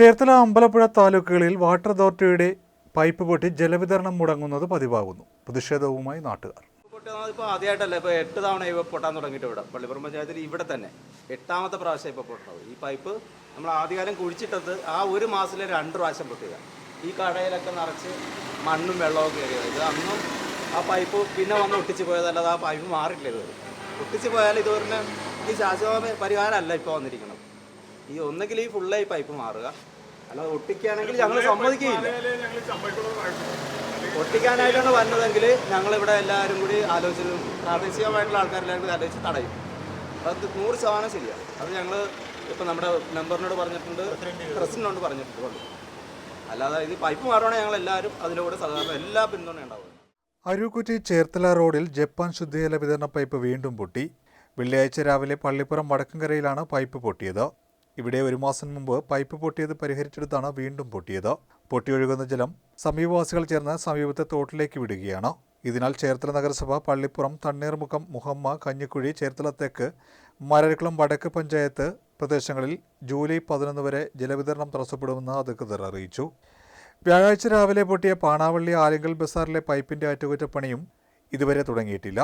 ചേർത്തല അമ്പലപ്പുഴ താലൂക്കുകളിൽ വാട്ടർ അതോറിറ്റിയുടെ പൈപ്പ് പൊട്ടി ജലവിതരണം മുടങ്ങുന്നത് പതിവാകുന്നു. പ്രതിഷേധവുമായി നാട്ടുകാർ. ഇപ്പോൾ ആദ്യമായിട്ടല്ല ഇപ്പോൾ എട്ട് തവണ ഇവ പൊട്ടാൻ തുടങ്ങിയിട്ട് ഇവിടെ. പള്ളിപ്പുറം പഞ്ചായത്തിൽ ഇവിടെ തന്നെ എട്ടാമത്തെ പ്രാവശ്യം ഇപ്പോൾ പൊട്ടുന്നത്. ഈ പൈപ്പ് നമ്മൾ ആദ്യകാലം കുഴിച്ചിട്ടത് ആ ഒരു മാസത്തിലെ രണ്ട് പ്രാവശ്യം പൊട്ടുക ഈ കടയിലൊക്കെ നിറച്ച് മണ്ണും വെള്ളവും കയറിയത്. അന്നും ആ പൈപ്പ് പിന്നെ വന്ന് ഒട്ടിച്ച് പോയതല്ലാതെ ആ പൈപ്പ് മാറില്ല ഇതുവരെ. ഒട്ടിച്ച് പോയാൽ ഇതുവരെ ഈ ശാശ്വത പരിഹാരമല്ല ഇപ്പോൾ വന്നിരിക്കുന്നത്. ഈ ഒന്നെങ്കിൽ ഈ ഫുൾ ഈ പൈപ്പ് മാറുക. അല്ലാതെ ഒട്ടിക്കുകയാണെങ്കിൽ ഞങ്ങൾ സമ്മതിക്കുകയില്ല. ഒട്ടിക്കാനായിട്ടാണ് വന്നതെങ്കിൽ ഞങ്ങളിവിടെ എല്ലാവരും കൂടി ആലോചിച്ച് പ്രാദേശികമായിട്ടുള്ള ആൾക്കാരെല്ലാവരും കൂടി ആലോചിച്ച് തടയും. അത് നൂറ് ശതമാനം ശരിയാണ് അത് ഞങ്ങൾ ഇപ്പം നമ്മുടെ മെമ്പറിനോട് പറഞ്ഞിട്ടുണ്ട് പ്രസിഡന്റിനോട്. പറഞ്ഞിട്ടുണ്ട് അല്ലാതെ ഇത് പൈപ്പ് മാറുവാണെങ്കിൽ ഞങ്ങൾ എല്ലാവരും അതിലൂടെ സാധാരണ എല്ലാ പിന്തുണ ഉണ്ടാവും അരൂക്കുറ്റി ചേർത്തല റോഡിൽ ജപ്പാൻ ശുദ്ധജല വിതരണ പൈപ്പ് വീണ്ടും പൊട്ടി. വെള്ളിയാഴ്ച രാവിലെ പള്ളിപ്പുറം വടക്കങ്കരയിലാണ് പൈപ്പ് പൊട്ടിയത്. ഇവിടെ ഒരു മാസം മുമ്പ് പൈപ്പ് പൊട്ടിയത് പരിഹരിച്ചെടുത്താണ് വീണ്ടും പൊട്ടിയത്. പൊട്ടിയൊഴുകുന്ന ജലം സമീപവാസികൾ ചേർന്ന് സമീപത്തെ തോട്ടിലേക്ക് വിടുകയാണ്. ഇതിനാൽ ചേർത്തല നഗരസഭ പള്ളിപ്പുറം തണ്ണീർമുഖം മുഹമ്മ കഞ്ഞിക്കുഴി ചേർത്തല തെക്ക് മരക്കുളം വടക്ക് പഞ്ചായത്ത് പ്രദേശങ്ങളിൽ ജൂലൈ പതിനൊന്ന് വരെ ജലവിതരണം തടസ്സപ്പെടുമെന്ന് അധികൃതർ അറിയിച്ചു. വ്യാഴാഴ്ച രാവിലെ പൊട്ടിയ പാണാവള്ളി ആലിങ്കൽ ബസാറിലെ പൈപ്പിന്റെ അറ്റകുറ്റപ്പണിയും ഇതുവരെ തുടങ്ങിയിട്ടില്ല.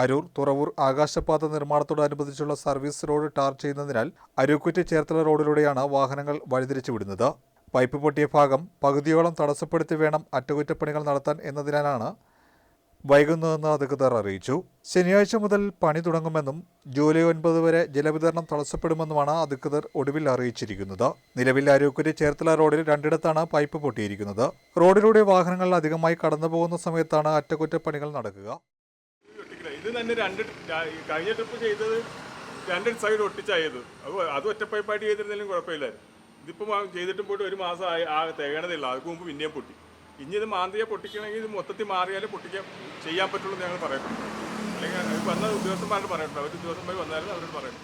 അരൂർ തുറവൂർ ആകാശപാത നിർമ്മാണത്തോടനുബന്ധിച്ചുള്ള സർവീസ് റോഡ് ടാർ ചെയ്യുന്നതിനാൽ അരൂക്കുറ്റി ചേർത്തല റോഡിലൂടെയാണ് വാഹനങ്ങൾ വഴിതിരിച്ചു വിടുന്നത്. പൈപ്പ് പൊട്ടിയ ഭാഗം പകുതിയോളം തടസ്സപ്പെടുത്തി വേണം അറ്റകുറ്റപ്പണികൾ നടത്താൻ എന്നതിനാലാണ് വൈകുന്നതെന്ന് അധികൃതർ അറിയിച്ചു. ശനിയാഴ്ച മുതൽ പണി തുടങ്ങുമെന്നും ജൂലൈ ഒൻപത് വരെ ജലവിതരണം തടസ്സപ്പെടുമെന്നുമാണ് അധികൃതർ ഒടുവിൽ അറിയിച്ചിരിക്കുന്നത്. നിലവിൽ അരൂക്കുരി ചേർത്തല റോഡിൽ രണ്ടിടത്താണ് പൈപ്പ് പൊട്ടിയിരിക്കുന്നത്. റോഡിലൂടെ വാഹനങ്ങൾ അധികമായി കടന്നുപോകുന്ന സമയത്താണ് അറ്റകുറ്റപ്പണികൾ നടക്കുക. ഇത് തന്നെ രണ്ട് കഴിഞ്ഞ ട്രിപ്പ് ചെയ്തത് രണ്ട് സൈഡ് ഒട്ടിച്ചായത്. അത് അത് ഒറ്റ പൈപ്പായിട്ട് ചെയ്തിരുന്നാലും കുഴപ്പമില്ലായിരുന്നു. ഇതിപ്പം ആ ചെയ്തിട്ടും പോയിട്ട് ഒരു മാസം ആയി ആ തികയണതില്ല. അതുക്ക് മുമ്പ് പിന്നെയും പൊട്ടി. ഇനി ഇത് മാന്തിയെ പൊട്ടിക്കണമെങ്കിൽ ഇത് മൊത്തത്തിൽ മാറിയാലേ പൊട്ടിക്കാൻ ചെയ്യാൻ പറ്റുള്ളൂ ഞങ്ങൾ പറയട്ടുണ്ട് അല്ലെങ്കിൽ വന്ന ഉദ്യോഗസ്ഥന്മാരോട് പറയട്ടുണ്ട് അവർ ഉദ്യോഗസ്ഥന്മാർ വന്നാലും അവരോട് പറയണം